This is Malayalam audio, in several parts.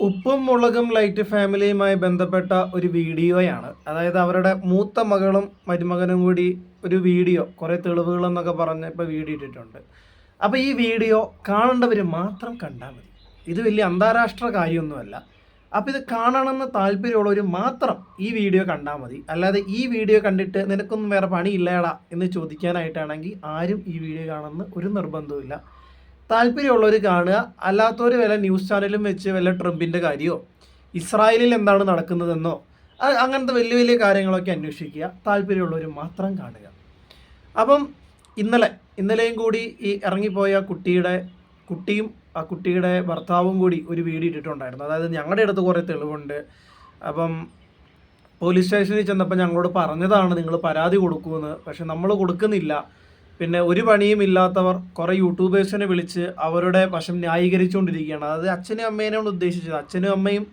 ഉപ്പും മുളകും ലൈറ്റ് ഫാമിലിയുമായി ബന്ധപ്പെട്ട ഒരു വീഡിയോയാണ്. അതായത് അവരുടെ മൂത്ത മകളും മരുമകനും കൂടി ഒരു വീഡിയോ കുറേ തെളിവുകൾ എന്നൊക്കെ പറഞ്ഞ് ഇപ്പോൾ വീഡിയോ ഇട്ടിട്ടുണ്ട്. അപ്പോൾ ഈ വീഡിയോ കാണേണ്ടവർ മാത്രം കണ്ടാൽ മതി. ഇത് വലിയ അന്താരാഷ്ട്ര കാര്യമൊന്നുമല്ല. അപ്പോൾ ഇത് കാണണമെന്ന് താല്പര്യമുള്ളവർ മാത്രം ഈ വീഡിയോ കണ്ടാൽ മതി. അല്ലാതെ ഈ വീഡിയോ കണ്ടിട്ട് നിനക്കൊന്നും വേറെ പണിയില്ലേടാ എന്ന് ചോദിക്കാനായിട്ടാണെങ്കിൽ ആരും ഈ വീഡിയോ കാണുമെന്ന് ഒരു നിർബന്ധവുമില്ല. താല്പര്യമുള്ളവർ കാണുക. അല്ലാത്തവർ വല്ല ന്യൂസ് ചാനലും വെച്ച് വല്ല ട്രംപിന്റെ കാര്യമോ ഇസ്രായേലിൽ എന്താണ് നടക്കുന്നതെന്നോ അങ്ങനത്തെ വലിയ വലിയ കാര്യങ്ങളൊക്കെ അന്വേഷിക്കുക. താല്പര്യമുള്ളവർ മാത്രം കാണുക. അപ്പം ഇന്നലെ ഇന്നലെയും കൂടി ഈ ഇറങ്ങിപ്പോയ കുട്ടിയുടെ കുട്ടിയും ആ കുട്ടിയുടെ ഭർത്താവും കൂടി ഒരു വീട് ഇട്ടിട്ടുണ്ടായിരുന്നു. അതായത് ഞങ്ങളുടെ അടുത്ത് കുറേ തെളിവുണ്ട്. അപ്പം പോലീസ് സ്റ്റേഷനിൽ ചെന്നപ്പോൾ ഞങ്ങളോട് പറഞ്ഞതാണ് നിങ്ങൾ പരാതി കൊടുക്കുമെന്ന്. പക്ഷെ നമ്മൾ കൊടുക്കുന്നില്ല. പിന്നെ ഒരു പണിയും ഇല്ലാത്തവർ കുറേ യൂട്യൂബേഴ്സിനെ വിളിച്ച് അവരുടെ വശം ന്യായീകരിച്ചുകൊണ്ടിരിക്കുകയാണ്. അതായത് അച്ഛനും അമ്മേനെയാണ് ഉദ്ദേശിച്ചത്. അച്ഛനും അമ്മയും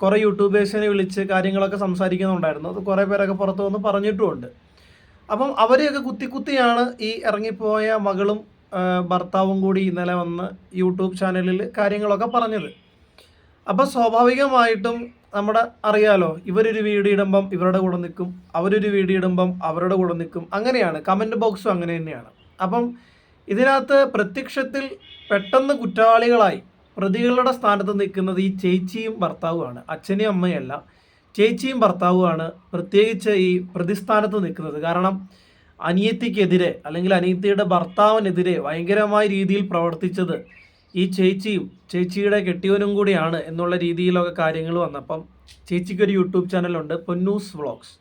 കുറേ യൂട്യൂബേഴ്സിനെ വിളിച്ച് കാര്യങ്ങളൊക്കെ സംസാരിക്കുന്നുണ്ടായിരുന്നു. അത് കുറേ പേരൊക്കെ പുറത്തു വന്ന് പറഞ്ഞിട്ടുമുണ്ട്. അപ്പം അവരെയൊക്കെ കുത്തി കുത്തിയാണ് ഈ ഇറങ്ങിപ്പോയ മകളും ഭർത്താവും കൂടി ഇന്നലെ വന്ന് യൂട്യൂബ് ചാനലിൽ കാര്യങ്ങളൊക്കെ പറഞ്ഞത്. അപ്പം സ്വാഭാവികമായിട്ടും നമ്മുടെ അറിയാലോ ഇവരൊരു വീഡിയോ ഇടുമ്പം ഇവരുടെ കൂടെ നിൽക്കും അവരൊരു വീഡിയോ ഇടുമ്പം അവരുടെ കൂടെ നിൽക്കും. അങ്ങനെയാണ് കമന്റ് ബോക്സും അങ്ങനെ തന്നെയാണ്. അപ്പം ഇതിനകത്ത് പ്രത്യക്ഷത്തിൽ പെട്ടെന്ന് കുറ്റവാളികളായി പ്രതികളുടെ സ്ഥാനത്ത് നിൽക്കുന്നത് ഈ ചേച്ചിയും ഭർത്താവുമാണ്. അച്ഛനെയും അമ്മയല്ല ചേച്ചിയും ഭർത്താവുമാണ് പ്രത്യേകിച്ച് ഈ പ്രതിസ്ഥാനത്ത് നിൽക്കുന്നത്. കാരണം അനിയത്തിക്കെതിരെ അല്ലെങ്കിൽ അനിയത്തിയുടെ ഭർത്താവിനെതിരെ ഭയങ്കരമായ രീതിയിൽ പ്രവർത്തിച്ചത് ഈ ചേച്ചിയും ചേച്ചിയുടെ കെട്ടിയവനും കൂടിയാണ് എന്നുള്ള രീതിയിലൊക്കെ കാര്യങ്ങൾ വന്നപ്പം ചേച്ചിക്കൊരു യൂട്യൂബ് ചാനലുണ്ട് പൊന്നൂസ് വ്ളോഗ്സ്.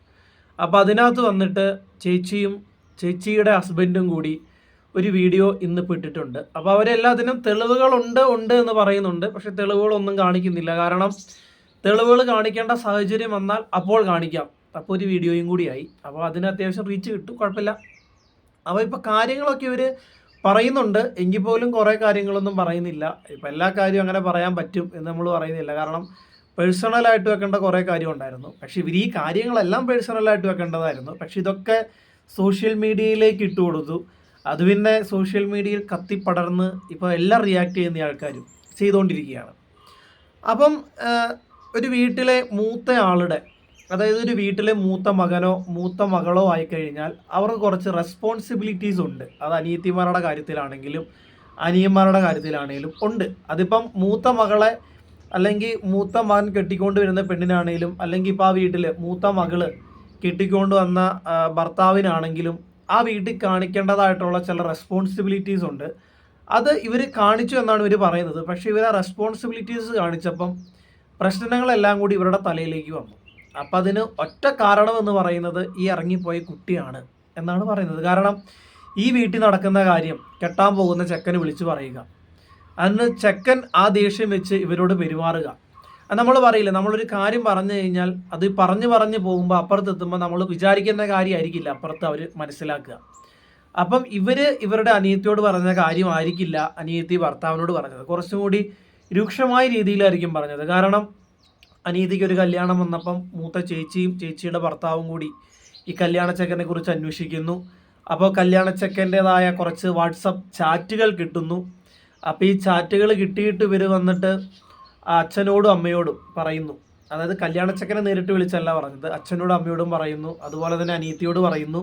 അപ്പോൾ അതിനകത്ത് വന്നിട്ട് ചേച്ചിയും ചേച്ചിയുടെ ഹസ്ബൻഡും കൂടി ഒരു വീഡിയോ ഇന്ന് ഇട്ടിട്ടുണ്ട്. അപ്പോൾ അവരെല്ലാത്തിനും തെളിവുകളുണ്ട് ഉണ്ട് എന്ന് പറയുന്നുണ്ട്. പക്ഷേ തെളിവുകളൊന്നും കാണിക്കുന്നില്ല. കാരണം തെളിവുകൾ കാണിക്കേണ്ട സാഹചര്യം വന്നാൽ അപ്പോൾ കാണിക്കാം. അപ്പോൾ ഒരു വീഡിയോയും കൂടിയായി. അപ്പോൾ അതിന് അത്യാവശ്യം റീച്ച് കിട്ടും. കുഴപ്പമില്ല. അപ്പോൾ ഇപ്പോൾ കാര്യങ്ങളൊക്കെ ഇവർ പറയുന്നുണ്ട്. എങ്കിൽ പോലും കുറേ കാര്യങ്ങളൊന്നും പറയുന്നില്ല. ഇപ്പം എല്ലാ കാര്യവും അങ്ങനെ പറയാൻ പറ്റും എന്ന് നമ്മൾ പറയുന്നില്ല. കാരണം പേഴ്സണലായിട്ട് വെക്കേണ്ട കുറേ കാര്യം ഉണ്ടായിരുന്നു. പക്ഷേ ഇവർ ഈ കാര്യങ്ങളെല്ലാം പേഴ്സണലായിട്ട് വെക്കേണ്ടതായിരുന്നു. പക്ഷേ ഇതൊക്കെ സോഷ്യൽ മീഡിയയിലേക്ക് ഇട്ട് കൊടുത്തു. അത് പിന്നെ സോഷ്യൽ മീഡിയയിൽ കത്തിപ്പടർന്ന് ഇപ്പോൾ എല്ലാം റിയാക്ട് ചെയ്യുന്ന ആൾക്കാരും ചെയ്തുകൊണ്ടിരിക്കുകയാണ്. അപ്പം ഒരു വീട്ടിലെ മൂത്ത ആളുടെ അതായത് ഒരു വീട്ടിലെ മൂത്ത മകനോ മൂത്ത മകളോ ആയി കഴിഞ്ഞാൽ അവർക്ക് കുറച്ച് റെസ്പോൺസിബിലിറ്റീസ് ഉണ്ട്. അത് അനിയത്തിമാരുടെ കാര്യത്തിലാണെങ്കിലും അനിയന്മാരുടെ കാര്യത്തിലാണെങ്കിലും ഉണ്ട്. അതിപ്പം മൂത്ത മകളെ അല്ലെങ്കിൽ മൂത്ത മകൻ കെട്ടിക്കൊണ്ട് വരുന്ന പെണ്ണിനാണെങ്കിലും അല്ലെങ്കിൽ ഇപ്പോൾ ആ വീട്ടിൽ മൂത്ത മകൾ കെട്ടിക്കൊണ്ട് വന്ന ഭർത്താവിനാണെങ്കിലും ആ വീട്ടിൽ കാണിക്കേണ്ടതായിട്ടുള്ള ചില റെസ്പോൺസിബിലിറ്റീസ് ഉണ്ട്. അത് ഇവർ കാണിച്ചു എന്നാണ് ഇവർ പറയുന്നത്. പക്ഷേ ഇവർ ആ റെസ്പോൺസിബിലിറ്റീസ് കാണിച്ചപ്പം പ്രശ്നങ്ങളെല്ലാം കൂടി ഇവരുടെ തലയിലേക്ക് വന്നു. അപ്പം അതിന് ഒറ്റ കാരണം എന്ന് പറയുന്നത് ഈ ഇറങ്ങിപ്പോയ കുട്ടിയാണ് എന്നാണ് പറയുന്നത്. കാരണം ഈ വീട്ടിൽ നടക്കുന്ന കാര്യം കെട്ടാൻ പോകുന്ന ചെക്കന് വിളിച്ചു പറയുക. അന്ന് ചെക്കൻ ആ ദേഷ്യം വെച്ച് ഇവരോട് പെരുമാറുക. നമ്മൾ പറയില്ല നമ്മളൊരു കാര്യം പറഞ്ഞു കഴിഞ്ഞാൽ അത് പറഞ്ഞു പറഞ്ഞു പോകുമ്പോൾ അപ്പുറത്തെത്തുമ്പോൾ നമ്മൾ വിചാരിക്കുന്ന കാര്യമായിരിക്കില്ല അപ്പുറത്ത് അവർ മനസ്സിലാക്കുക. അപ്പം ഇവർ ഇവരുടെ അനിയത്തിയോട് പറഞ്ഞ കാര്യമായിരിക്കില്ല അനിയത്തി ഭർത്താവിനോട് പറഞ്ഞത്. കുറച്ചും കൂടി രൂക്ഷമായ രീതിയിലായിരിക്കും പറഞ്ഞത്. കാരണം അനിയത്തിക്ക് ഒരു കല്യാണം വന്നപ്പം മൂത്ത ചേച്ചിയും ചേച്ചിയുടെ ഭർത്താവും കൂടി ഈ കല്യാണ ചെക്കനെ കുറിച്ച് അന്വേഷിക്കുന്നു. അപ്പോൾ കല്യാണ ചെക്കന്റെതായ കുറച്ച് വാട്സപ്പ് ചാറ്റുകൾ കിട്ടുന്നു. അപ്പോൾ ഈ ചാറ്റുകൾ കിട്ടിയിട്ട് ഇവർ വന്നിട്ട് അച്ഛനോടും അമ്മയോടും പറയുന്നു. അതായത് കല്യാണ ചെക്കനെ നേരിട്ട് വിളിച്ചല്ല പറഞ്ഞത്. അച്ഛനോടും അമ്മയോടും പറയുന്നു. അതുപോലെ തന്നെ അനിയത്തിയോട് പറയുന്നു.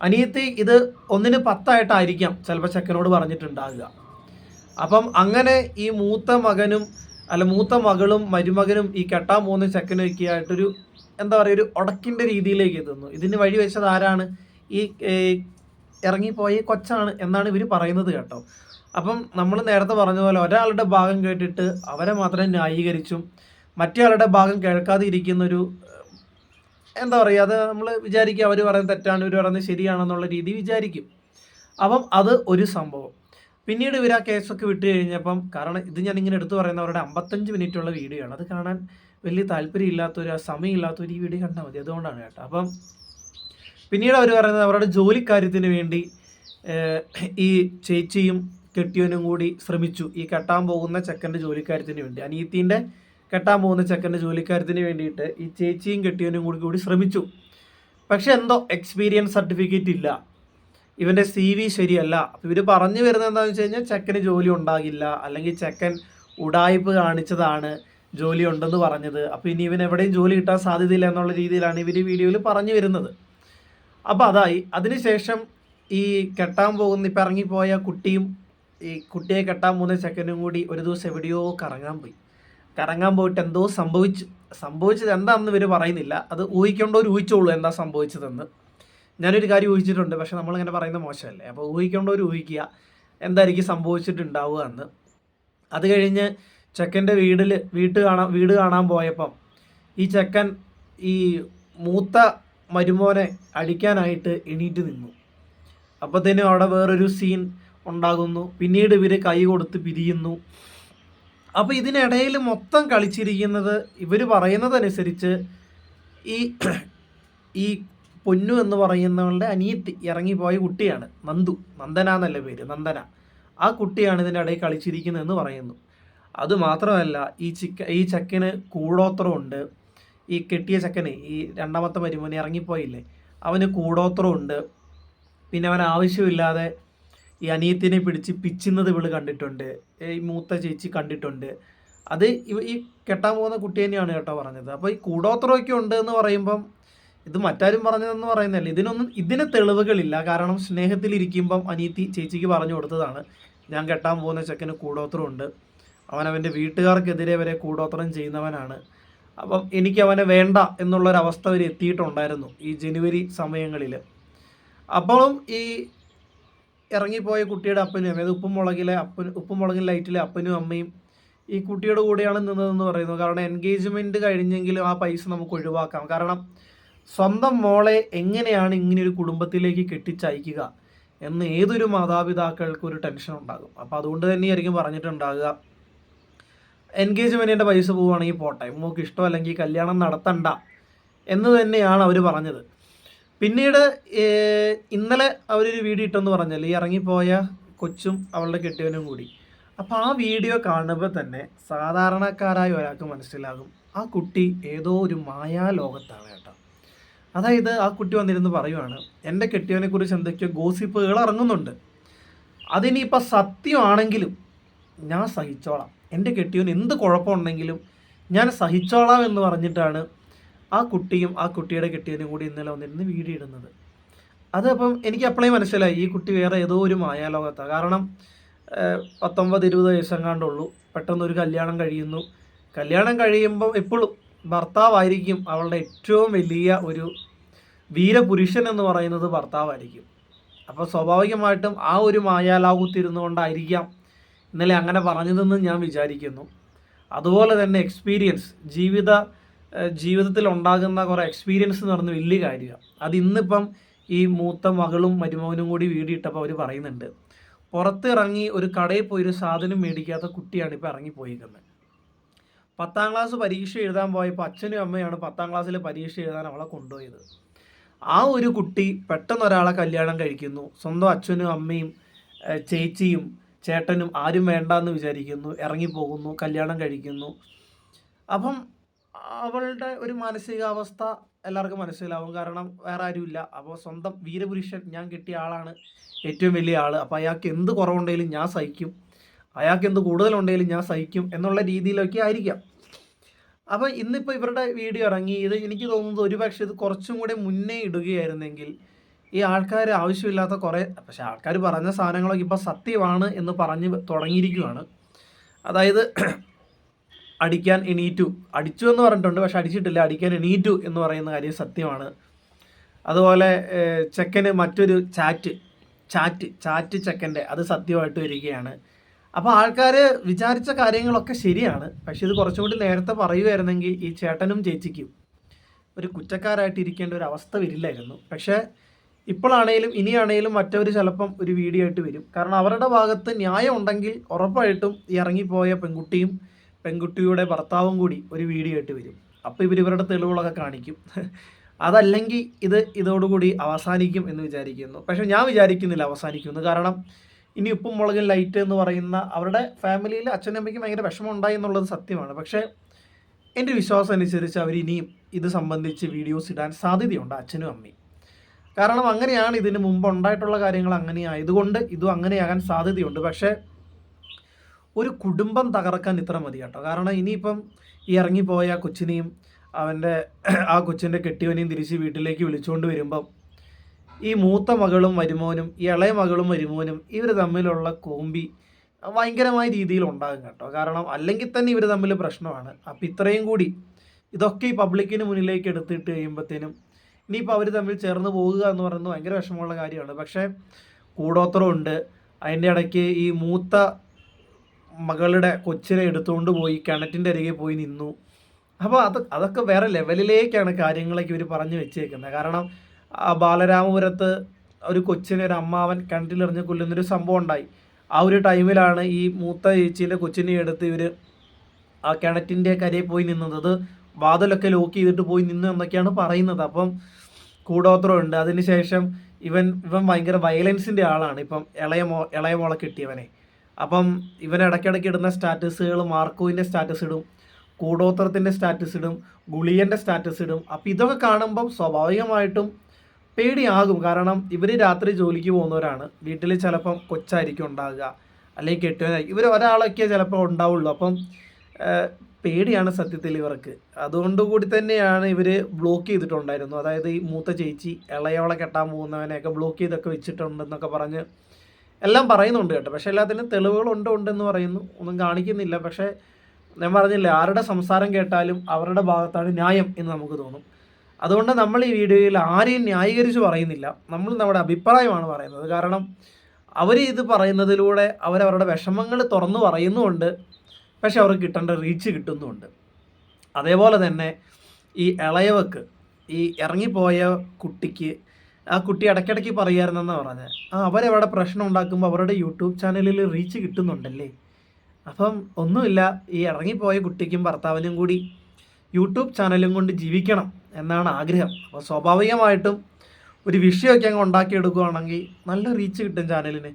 അനിയത്തി ഇത് ഒന്നിന് പത്തായിട്ടായിരിക്കാം ചിലപ്പോൾ ചെക്കനോട് പറഞ്ഞിട്ടുണ്ടാകുക അപ്പം അങ്ങനെ ഈ മൂത്ത മകനും അല്ല മൂത്ത മകളും മരുമകനും ഈ കെട്ടാൻ പോകുന്ന ചെക്കനും ഒക്കെ ആയിട്ടൊരു എന്താ പറയുക ഒരു ഉടക്കിന്റെ രീതിയിലേക്ക് എത്തുന്നു. ഇതിന് വഴി വെച്ചത് ആരാണ്? ഈ ഇറങ്ങിപ്പോയ കൊച്ചാണ് എന്നാണ് ഇവർ പറയുന്നത് കേട്ടോ. അപ്പം നമ്മൾ നേരത്തെ പറഞ്ഞ പോലെ ഒരാളുടെ ഭാഗം കേട്ടിട്ട് അവരെ മാത്രം ന്യായീകരിച്ചും മറ്റേയാളുടെ ഭാഗം കേൾക്കാതെ ഇരിക്കുന്നൊരു എന്താ പറയുക അത് നമ്മൾ വിചാരിക്കുക അവർ പറയുന്നത് തെറ്റാണ് ഇവർ പറയുന്നത് ശരിയാണെന്നുള്ള രീതി വിചാരിക്കും. അപ്പം അത് ഒരു സംഭവം. പിന്നീട് ഇവർ ആ കേസൊക്കെ വിട്ടു കഴിഞ്ഞപ്പം കാരണം ഇത് ഞാൻ ഇങ്ങനെ എടുത്തു പറയുന്ന അവരുടെ അമ്പത്തഞ്ച് മിനിറ്റുള്ള വീഡിയോ ആണ് അത് കാണാൻ വലിയ താല്പര്യമില്ലാത്തൊരു ആ സമയമില്ലാത്തൊരു ഈ വീഡിയോ കണ്ടാൽ മതി. അതുകൊണ്ടാണ് കേട്ടോ. അപ്പം പിന്നീട് അവർ പറയുന്നത് അവരുടെ ജോലിക്കാര്യത്തിന് വേണ്ടി ഈ ചേച്ചിയും കെട്ടിയവനും കൂടി ശ്രമിച്ചു. ഈ കെട്ടാൻ പോകുന്ന ചെക്കന്റെ ജോലിക്കാര്യത്തിന് വേണ്ടി. അനിയത്തിന്റെ കെട്ടാൻ പോകുന്ന ചെക്കന്റെ ജോലിക്കാര്യത്തിന് വേണ്ടിയിട്ട് ഈ ചേച്ചിയും കെട്ടിയവനും കൂടി കൂടി ശ്രമിച്ചു. പക്ഷെ എന്തോ എക്സ്പീരിയൻസ് സർട്ടിഫിക്കറ്റ് ഇല്ല. ഇവന്റെ സി വി ശരിയല്ല. അപ്പോൾ ഇവർ പറഞ്ഞു വരുന്നത് എന്താണെന്ന് വെച്ച് കഴിഞ്ഞാൽ ചെക്കന് ജോലി ഉണ്ടാകില്ല. അല്ലെങ്കിൽ ചെക്കൻ ഉടായ്പ് കാണിച്ചതാണ് ജോലി ഉണ്ടെന്ന് പറഞ്ഞത്. അപ്പോൾ ഇനി ഇവൻ എവിടെയും ജോലി കിട്ടാൻ സാധ്യതയില്ല എന്നുള്ള രീതിയിലാണ് ഇവർ വീഡിയോയിൽ പറഞ്ഞു വരുന്നത്. അപ്പോൾ അതായി. അതിനുശേഷം ഈ കെട്ടാൻ പോകുന്ന ഇപ്പം ഇറങ്ങിപ്പോയ കുട്ടിയും ഈ കുട്ടിയെ കെട്ടാൻ പോകുന്ന ചെക്കനും കൂടി ഒരു ദിവസം എവിടെയോ കറങ്ങാൻ പോയി. കറങ്ങാൻ പോയിട്ട് എന്തോ സംഭവിച്ചു. സംഭവിച്ചത് എന്താണെന്ന് ഇവർ പറയുന്നില്ല. അത് ഊഹിക്കേണ്ടവർ ഊഹിച്ചോളൂ എന്താ സംഭവിച്ചതെന്ന്. ഞാനൊരു കാര്യം ഊഹിച്ചിട്ടുണ്ട് പക്ഷെ നമ്മളിങ്ങനെ പറയുന്നത് മോശമല്ലേ? അപ്പോൾ ഊഹിക്കേണ്ടവർ ഊഹിക്കുക. എന്തായിരിക്കും സംഭവിച്ചിട്ടുണ്ടാവുക എന്ന്. അത് കഴിഞ്ഞ് ചെക്കന്റെ വീടിൽ വീട്ട് കാണാൻ വീട് കാണാൻ പോയപ്പം ഈ ചെക്കൻ ഈ മൂത്ത മരുമോനെ അടിക്കാനായിട്ട് എണീറ്റ് നിന്നു. അപ്പോഴത്തേനും അവിടെ വേറൊരു സീൻ ഉണ്ടാകുന്നു. പിന്നീട് ഇവർ കൈ കൊടുത്ത് പിരിയുന്നു. അപ്പോൾ ഇതിനിടയിൽ മൊത്തം കളിച്ചിരിക്കുന്നത് ഇവർ പറയുന്നതനുസരിച്ച് ഈ ഈ പൊന്നു എന്ന് പറയുന്നവളുടെ അനിയത്തി ഇറങ്ങിപ്പോയ കുട്ടിയാണ്. നന്ദു. നന്ദന എന്നല്ല പേര്? നന്ദന. ആ കുട്ടിയാണ് ഇതിന്റെ ഇടയിൽ കളിച്ചിരിക്കുന്നതെന്ന് പറയുന്നു. അതുമാത്രമല്ല ഈ ചിക്ക ഈ ചക്കന് കൂടോത്രമുണ്ട്. ഈ കെട്ടിയ ചക്കന് ഈ രണ്ടാമത്തെ മരുമോനെ ഇറങ്ങിപ്പോയില്ലേ? അവന് കൂടോത്രമുണ്ട്. പിന്നെ അവൻ ആവശ്യമില്ലാതെ ഈ അനിയത്തിനെ പിടിച്ച് പിച്ചുന്നത് ഇവൾ കണ്ടിട്ടുണ്ട്. ഈ മൂത്ത ചേച്ചി കണ്ടിട്ടുണ്ട്. അത് ഈ കെട്ടാൻ പോകുന്ന കുട്ടി തന്നെയാണ് കേട്ടോ പറഞ്ഞത്. അപ്പോൾ ഈ കൂടോത്രമൊക്കെ ഉണ്ട് എന്ന് പറയുമ്പം ഇത് മറ്റാരും പറഞ്ഞതെന്ന് പറയുന്നതല്ല. ഇതിനൊന്നും ഇതിന് തെളിവുകളില്ല. കാരണം സ്നേഹത്തിൽ സ്നേഹത്തിലിരിക്കുമ്പം അനീത്തി ചേച്ചിക്ക് പറഞ്ഞു കൊടുത്തതാണ്. ഞാൻ കെട്ടാൻ പോകുന്ന ചെക്കന് കൂടോത്രമുണ്ട്. അവൻ അവന്റെ വീട്ടുകാർക്കെതിരെ വരെ കൂടോത്രം ചെയ്യുന്നവനാണ്. അപ്പം എനിക്ക് അവനെ വേണ്ട എന്നുള്ളൊരവസ്ഥ വരെ എത്തിയിട്ടുണ്ടായിരുന്നു ഈ ജനുവരി സമയങ്ങളിൽ അപ്പോഴും ഈ ഇറങ്ങിപ്പോയ കുട്ടിയുടെ അപ്പനും അതായത് ഉപ്പുമുളകിലെ അപ്പനും ഉപ്പുമുളകിൻ ലൈറ്റിലെ അപ്പനും അമ്മയും ഈ കുട്ടിയുടെ കൂടെയാണ് നിന്നതെന്ന് പറയുന്നു. കാരണം എൻഗേജ്മെന്റ് കഴിഞ്ഞെങ്കിലും ആ പൈസ നമുക്ക് ഒഴിവാക്കാം. കാരണം സ്വന്തം മോളെ എങ്ങനെയാണ് ഇങ്ങനെ ഒരു കുടുംബത്തിലേക്ക് കെട്ടിച്ചയക്കുക എന്ന് ഏതൊരു മാതാപിതാക്കൾക്ക് ഒരു ടെൻഷൻ ഉണ്ടാകും. അപ്പോൾ അതുകൊണ്ട് തന്നെയായിരിക്കും പറഞ്ഞിട്ടുണ്ടാകുക. എൻഗേജ്മെന്റിന്റെ പൈസ പോവുകയാണെങ്കിൽ പോട്ടെ. മോക്ക് ഇഷ്ടമല്ലെങ്കിൽ കല്യാണം നടത്തണ്ട എന്ന് തന്നെയാണ് അവർ പറഞ്ഞത്. പിന്നീട് ഇന്നലെ അവരൊരു വീഡിയോ ഇട്ടെന്ന് പറഞ്ഞാൽ ഈ ഇറങ്ങിപ്പോയ കൊച്ചും അവളുടെ കെട്ടിയവനും കൂടി. അപ്പോൾ ആ വീഡിയോ കാണുമ്പോൾ തന്നെ സാധാരണക്കാരായ ഒരാൾക്ക് മനസ്സിലാകും. ആ കുട്ടി ഏതോ ഒരു മായാലോകത്താണ് കേട്ടോ. അതായത് ആ കുട്ടി വന്നിരുന്ന് പറയുവാണ് എന്റെ കെട്ടിയവനെ കുറിച്ച് എന്തൊക്കെയോ ഗോസിപ്പുകൾ ഇറങ്ങുന്നുണ്ട് അതിനിപ്പോൾ സത്യമാണെങ്കിലും ഞാൻ സഹിച്ചോളാം. എന്റെ കെട്ടിയവന് എന്ത് കുഴപ്പമുണ്ടെങ്കിലും ഞാൻ സഹിച്ചോളാം എന്ന് പറഞ്ഞിട്ടാണ് ആ കുട്ടിയും ആ കുട്ടിയുടെ കെട്ടിയവനും കൂടി ഇന്നലെ വന്നിരുന്ന് വീഡിയോ ഇടുന്നത് അതപ്പം എനിക്ക് അപ്പോഴേ മനസ്സിലായി ഈ കുട്ടി വേറെ ഏതോ ഒരു മായാലോകത്താണ് കാരണം പത്തൊമ്പത് ഇരുപത് വയസ്സെങ്ങാണ്ടുള്ളൂ. പെട്ടെന്നൊരു കല്യാണം കഴിയുന്നു. കല്യാണം കഴിയുമ്പോൾ എപ്പോഴും ഭർത്താവായിരിക്കും അവളുടെ ഏറ്റവും വലിയ ഒരു വീരപുരുഷൻ എന്ന് പറയുന്നത് ഭർത്താവായിരിക്കും. അപ്പോൾ സ്വാഭാവികമായിട്ടും ആ ഒരു മായാലാകുത്തിരുന്നു കൊണ്ടായിരിക്കാം ഇന്നലെ അങ്ങനെ പറഞ്ഞതെന്ന് ഞാൻ വിചാരിക്കുന്നു. അതുപോലെ തന്നെ എക്സ്പീരിയൻസ് ജീവിത ജീവിതത്തിൽ ഉണ്ടാകുന്ന കുറേ എക്സ്പീരിയൻസ് എന്ന് പറഞ്ഞ വലിയ കാര്യമാണ്. അത് ഇന്നിപ്പം ഈ മൂത്ത മകളും മരുമകനും കൂടി വീടിയിട്ടപ്പോൾ അവർ പറയുന്നുണ്ട് പുറത്തിറങ്ങി ഒരു കടയിൽ പോയി ഒരു സാധനം മേടിക്കാത്ത കുട്ടിയാണ് ഇപ്പോൾ ഇറങ്ങിപ്പോയിരിക്കുന്നത് പത്താം ക്ലാസ് പരീക്ഷ എഴുതാൻ പോയപ്പോൾ അച്ഛനും അമ്മയാണ് പത്താം ക്ലാസ്സിൽ പരീക്ഷ എഴുതാൻ അവളെ കൊണ്ടുപോയത്. ആ ഒരു കുട്ടി പെട്ടെന്ന് ഒരാളെ കല്യാണം കഴിക്കുന്നു. സ്വന്തം അച്ഛനും അമ്മയും ചേച്ചിയും ചേട്ടനും ആരും വേണ്ടെന്ന് വിചാരിക്കുന്നു. ഇറങ്ങിപ്പോകുന്നു കല്യാണം കഴിക്കുന്നു. അപ്പം അവളുടെ ഒരു മാനസികാവസ്ഥ എല്ലാവർക്കും മനസ്സിലാവും. കാരണം വേറെ ആരുമില്ല. അപ്പോൾ സ്വന്തം വീരപുരുഷൻ ഞാൻ കിട്ടിയ ആളാണ് ഏറ്റവും വലിയ ആൾ അപ്പോൾ അയാൾക്ക് എന്ത് കുറവുണ്ടെങ്കിലും ഞാൻ സഹിക്കും. അയാൾക്ക് എന്ത് കൂടുതലുണ്ടെങ്കിലും ഞാൻ സഹിക്കും എന്നുള്ള രീതിയിലൊക്കെ ആയിരിക്കാം. അപ്പോൾ ഇന്നിപ്പോൾ ഇവരുടെ വീഡിയോ ഇറങ്ങി. ഇത് എനിക്ക് തോന്നുന്നത് ഒരുപക്ഷെ ഇത് കുറച്ചും കൂടെ മുന്നേ ഇടുകയായിരുന്നെങ്കിൽ ഈ ആൾക്കാർ ആവശ്യമില്ലാത്ത കുറേ പക്ഷെ ആൾക്കാർ പറഞ്ഞ സാധനങ്ങളൊക്കെ ഇപ്പോൾ സത്യമാണ് എന്ന് പറഞ്ഞ് തുടങ്ങിയിരിക്കുകയാണ് അതായത് അടിക്കാൻ എണീറ്റു. അടിച്ചു എന്ന് പറഞ്ഞിട്ടുണ്ട് പക്ഷെ അടിച്ചിട്ടില്ല. അടിക്കാൻ എണീറ്റു എന്ന് പറയുന്ന കാര്യം സത്യമാണ്. അതുപോലെ ചെക്കന് മറ്റൊരു ചാറ്റ് ചാറ്റ് ചാറ്റ് ചെക്കന്റെ അത് സത്യമായിട്ട് വരികയാണ്. അപ്പോൾ ആൾക്കാർ വിചാരിച്ച കാര്യങ്ങളൊക്കെ ശരിയാണ്. പക്ഷെ ഇത് കുറച്ചും കൂടി നേരത്തെ പറയുമായിരുന്നെങ്കിൽ ഈ ചേട്ടനും ചേച്ചിക്കും ഒരു കുറ്റക്കാരായിട്ട് ഇരിക്കേണ്ട ഒരു അവസ്ഥ വരില്ലായിരുന്നു. പക്ഷേ ഇപ്പോഴാണേലും ഇനിയാണേലും മറ്റവർ ചിലപ്പം ഒരു വീഡിയോ ആയിട്ട് വരും. കാരണം അവരുടെ ഭാഗത്ത് ന്യായം ഉണ്ടെങ്കിൽ ഉറപ്പായിട്ടും ഈ ഇറങ്ങിപ്പോയ പെൺകുട്ടിയും പെൺകുട്ടിയുടെ ഭർത്താവും കൂടി ഒരു വീഡിയോ ആയിട്ട് വരും. അപ്പോൾ ഇവർ ഇവരുടെ തെളിവുകളൊക്കെ കാണിക്കും. അതല്ലെങ്കിൽ ഇത് ഇതോടുകൂടി അവസാനിക്കും എന്ന് വിചാരിക്കുന്നു. പക്ഷെ ഞാൻ വിചാരിക്കുന്നില്ല അവസാനിക്കുമെന്ന്. കാരണം ഇനി ഉപ്പും മുളകും ലൈറ്റ് എന്ന് പറയുന്ന അവരുടെ ഫാമിലിയിൽ അച്ഛനും അമ്മയ്ക്കും ഭയങ്കര വിഷമം ഉണ്ടായി എന്നുള്ളത് സത്യമാണ്. പക്ഷേ എന്റെ വിശ്വാസം അനുസരിച്ച് അവർ ഇനിയും ഇത് സംബന്ധിച്ച് വീഡിയോസ് ഇടാൻ സാധ്യതയുണ്ട് അച്ഛനും അമ്മയും. കാരണം അങ്ങനെയാണ് ഇതിന് മുമ്പ് ഉണ്ടായിട്ടുള്ള കാര്യങ്ങൾ അങ്ങനെ ആയതുകൊണ്ട് ഇതും അങ്ങനെയാകാൻ സാധ്യതയുണ്ട്. പക്ഷേ ഒരു കുടുംബം തകർക്കാൻ ഇത്ര മതി കേട്ടോ. കാരണം ഇനിയിപ്പം ഈ ഇറങ്ങിപ്പോയ കൊച്ചിനെയും അവന്റെ ആ കൊച്ചിന്റെ കെട്ടിയവനെയും തിരിച്ച് വീട്ടിലേക്ക് വിളിച്ചുകൊണ്ട് വരുമ്പം ഈ മൂത്ത മകളും മരുമോനും ഈ ഇളയ മകളും മരുമോനും ഇവർ തമ്മിലുള്ള കോമ്പി ഭയങ്കരമായ രീതിയിൽ ഉണ്ടാകും കേട്ടോ. കാരണം അല്ലെങ്കിൽ തന്നെ ഇവർ തമ്മിൽ പ്രശ്നമാണ്. അപ്പം ഇത്രയും കൂടി ഇതൊക്കെ ഈ പബ്ലിക്കിന് മുന്നിലേക്ക് എടുത്തിട്ട് കഴിയുമ്പോഴത്തേനും ഇനിയിപ്പോൾ അവർ തമ്മിൽ ചേർന്ന് പോകുക എന്ന് പറയുന്നത് ഭയങ്കര വിഷമമുള്ള കാര്യമാണ്. പക്ഷേ കൂടോത്രമുണ്ട്. അതിന്റെ ഇടയ്ക്ക് ഈ മൂത്ത മകളുടെ കൊച്ചിനെ എടുത്തുകൊണ്ട് പോയി കിണറ്റിന്റെ അരികെ പോയി നിന്നു. അപ്പോൾ അത് അതൊക്കെ വേറെ ലെവലിലേക്കാണ് കാര്യങ്ങളൊക്കെ ഇവർ പറഞ്ഞു വെച്ചേക്കുന്നത്. കാരണം ബാലരാമപുരത്ത് ഒരു കൊച്ചിനെ ഒരു അമ്മാവൻ കിണറ്റിലെറിഞ്ഞ് കൊല്ലുന്നൊരു സംഭവം ഉണ്ടായി. ആ ഒരു ടൈമിലാണ് ഈ മൂത്ത ചേച്ചീന്റെ കൊച്ചിനെ എടുത്ത് ഇവർ ആ കിണറ്റിന്റെ കരയിൽ പോയി നിന്നത്. അത് വാതിലൊക്കെ ലോക്ക് ചെയ്തിട്ട് പോയി നിന്നു എന്നൊക്കെയാണ് പറയുന്നത്. അപ്പം കൂടോത്രമുണ്ട്. അതിനുശേഷം ഇവൻ ഇവൻ ഭയങ്കര വയലൻസിന്റെ ആളാണ്. ഇപ്പം ഇളയ മോ ഇളയ മോളെ കിട്ടിയവനെ. അപ്പം ഇവൻ ഇടയ്ക്കിടയ്ക്ക് ഇടുന്ന സ്റ്റാറ്റസുകൾ മാർക്കോവിന്റെ സ്റ്റാറ്റസ് ഇടും കൂടോത്രത്തിന്റെ സ്റ്റാറ്റസ് ഇടും ഗുളിയന്റെ സ്റ്റാറ്റസ് ഇടും. അപ്പം ഇതൊക്കെ കാണുമ്പം സ്വാഭാവികമായിട്ടും പേടിയാകും. കാരണം ഇവർ രാത്രി ജോലിക്ക് പോകുന്നവരാണ്. വീട്ടിൽ ചിലപ്പം കൊച്ചായിരിക്കും ഉണ്ടാകുക അല്ലെങ്കിൽ കെട്ടുകാരി ഇവർ ഒരാളൊക്കെ ചിലപ്പോൾ ഉണ്ടാവുള്ളൂ. അപ്പം പേടിയാണ് സത്യത്തിൽ ഇവർക്ക്. അതുകൊണ്ട് കൂടി തന്നെയാണ് ഇവർ ബ്ലോക്ക് ചെയ്തിട്ടുണ്ടായിരുന്നു. അതായത് ഈ മൂത്ത ചേച്ചി ഇളയോളെ കെട്ടാൻ പോകുന്നവനെയൊക്കെ ബ്ലോക്ക് ചെയ്തൊക്കെ വെച്ചിട്ടുണ്ടെന്നൊക്കെ പറഞ്ഞ് എല്ലാം പറയുന്നുണ്ട് കേട്ടോ. പക്ഷേ എല്ലാത്തിനും തെളിവുകളുണ്ട് ഉണ്ടെന്ന് പറയുന്നു. ഒന്നും കാണിക്കുന്നില്ല. പക്ഷേ ഞാൻ പറഞ്ഞില്ലേ ആരുടെ സംസാരം കേട്ടാലും അവരുടെ ഭാഗത്താണ് ന്യായം എന്ന് നമുക്ക് തോന്നും. അതുകൊണ്ട് നമ്മൾ ഈ വീഡിയോയിൽ ആരെയും ന്യായീകരിച്ച് പറയുന്നില്ല. നമ്മൾ നമ്മുടെ അഭിപ്രായമാണ് പറയുന്നത്. കാരണം അവർ ഇത് പറയുന്നതിലൂടെ അവരവരുടെ വിഷമങ്ങൾ തുറന്നു പറയുന്നുമുണ്ട്. പക്ഷെ അവർക്ക് കിട്ടേണ്ട റീച്ച് കിട്ടുന്നുമുണ്ട്. അതേപോലെ തന്നെ ഈ ഇളയവക്ക് ഈ ഇറങ്ങിപ്പോയ കുട്ടിക്ക് ആ കുട്ടി ഇടയ്ക്കിടയ്ക്ക് പറയായിരുന്നെന്നാണ് പറഞ്ഞത്. ആ അവരവിടെ പ്രശ്നം ഉണ്ടാക്കുമ്പോൾ അവരുടെ യൂട്യൂബ് ചാനലിൽ റീച്ച് കിട്ടുന്നുണ്ടല്ലേ? അപ്പം ഒന്നുമില്ല ഈ ഇറങ്ങിപ്പോയ കുട്ടിക്കും ഭർത്താവിനും കൂടി യൂട്യൂബ് ചാനലും കൊണ്ട് ജീവിക്കണം. എന്നാണ് ആഗ്രഹം. അപ്പോൾ സ്വാഭാവികമായിട്ടും ഒരു വിഷയമൊക്കെ അങ്ങ് ഉണ്ടാക്കിയെടുക്കുകയാണെങ്കിൽ നല്ല റീച്ച് കിട്ടും ചാനലിന്.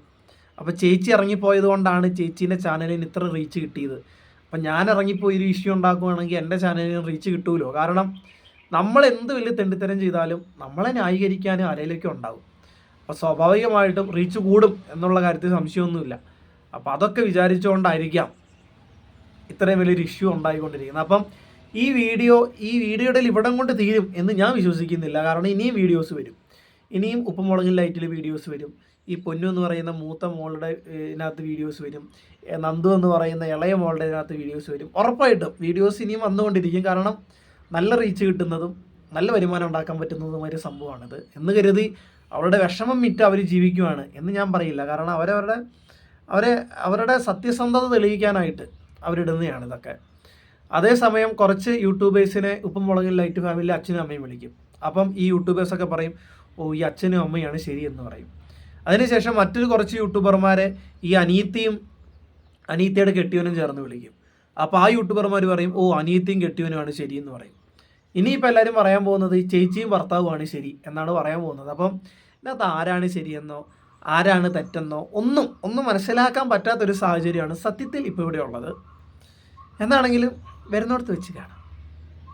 അപ്പോൾ ചേച്ചി ഇറങ്ങിപ്പോയത് കൊണ്ടാണ് ചേച്ചീന്റെ ചാനലിന് ഇത്ര റീച്ച് കിട്ടിയത്. അപ്പം ഞാൻ ഇറങ്ങിപ്പോയി ഒരു ഇഷ്യൂ ഉണ്ടാക്കുകയാണെങ്കിൽ എന്റെ ചാനലിന് റീച്ച് കിട്ടുമല്ലോ കാരണം നമ്മൾ എന്ത് വലിയ തെണ്ടിത്തരം ചെയ്താലും നമ്മളെ ന്യായീകരിക്കാനും ആരെയിലൊക്കെ ഉണ്ടാവും. അപ്പോൾ സ്വാഭാവികമായിട്ടും റീച്ച് കൂടും എന്നുള്ള കാര്യത്തിൽ സംശയമൊന്നുമില്ല. അപ്പോൾ അതൊക്കെ വിചാരിച്ചുകൊണ്ടായിരിക്കാം ഇത്രയും വലിയൊരു ഇഷ്യൂ ഉണ്ടായിക്കൊണ്ടിരിക്കുന്നത്. അപ്പം ഈ വീഡിയോ ഈ വീഡിയോയുടെ ഇവിടം കൊണ്ട് തീരും എന്ന് ഞാൻ വിശ്വസിക്കുന്നില്ല. കാരണം ഇനിയും വീഡിയോസ് വരും. ഇനിയും ഉപ്പുമുളകിൻ ലൈറ്റിൽ വീഡിയോസ് വരും. ഈ പൊന്നു എന്ന് പറയുന്ന മൂത്ത മോളുടെ ഇതിനകത്ത് വീഡിയോസ് വരും. നന്ദു എന്ന് പറയുന്ന ഇളയ മോളുടെ ഇതിനകത്ത് വീഡിയോസ് വരും. ഉറപ്പായിട്ടും വീഡിയോസ് ഇനിയും വന്നുകൊണ്ടിരിക്കും. കാരണം നല്ല റീച്ച് കിട്ടുന്നതും നല്ല വരുമാനം ഉണ്ടാക്കാൻ പറ്റുന്നതുമായ ഒരു സംഭവമാണിത് എന്ന് കരുതി അവരുടെ വിഷമം വിറ്റ് അവർ ജീവിക്കുവാണ് എന്ന് ഞാൻ പറയില്ല. കാരണം അവരവരുടെ അവരെ അവരുടെ സത്യസന്ധത തെളിയിക്കാനായിട്ട് അവരിടുന്നതാണ് ഇതൊക്കെ. അതേസമയം കുറച്ച് യൂട്യൂബേഴ്സിനെ ഉപ്പും മുളകിൽ ലൈറ്റ് ഫാമിലി അച്ഛനും അമ്മയും വിളിക്കും. അപ്പം ഈ യൂട്യൂബേഴ്സൊക്കെ പറയും ഓ ഈ അച്ഛനും അമ്മയാണ് ശരി എന്ന് പറയും. അതിനുശേഷം മറ്റൊരു കുറച്ച് യൂട്യൂബർമാരെ ഈ അനീത്തിയും അനീത്തിയുടെ കെട്ടിയവനും ചേർന്ന് വിളിക്കും. അപ്പോൾ ആ യൂട്യൂബർമാർ പറയും ഓ അനീത്തിയും കെട്ടിയവനുമാണ് ശരി എന്ന് പറയും. ഇനിയിപ്പോൾ എല്ലാവരും പറയാൻ പോകുന്നത് ഈ ചേച്ചിയും ഭർത്താവുമാണ് ശരി എന്നാണ് പറയാൻ പോകുന്നത്. അപ്പം ഇതിനകത്ത് ആരാണ് ശരിയെന്നോ ആരാണ് തെറ്റെന്നോ ഒന്നും ഒന്നും മനസ്സിലാക്കാൻ പറ്റാത്തൊരു സാഹചര്യമാണ് സത്യത്തിൽ ഇപ്പോൾ ഇവിടെ ഉള്ളത്. എന്നാണെങ്കിലും വരുന്നിടത്ത് വെച്ച് കാണാം.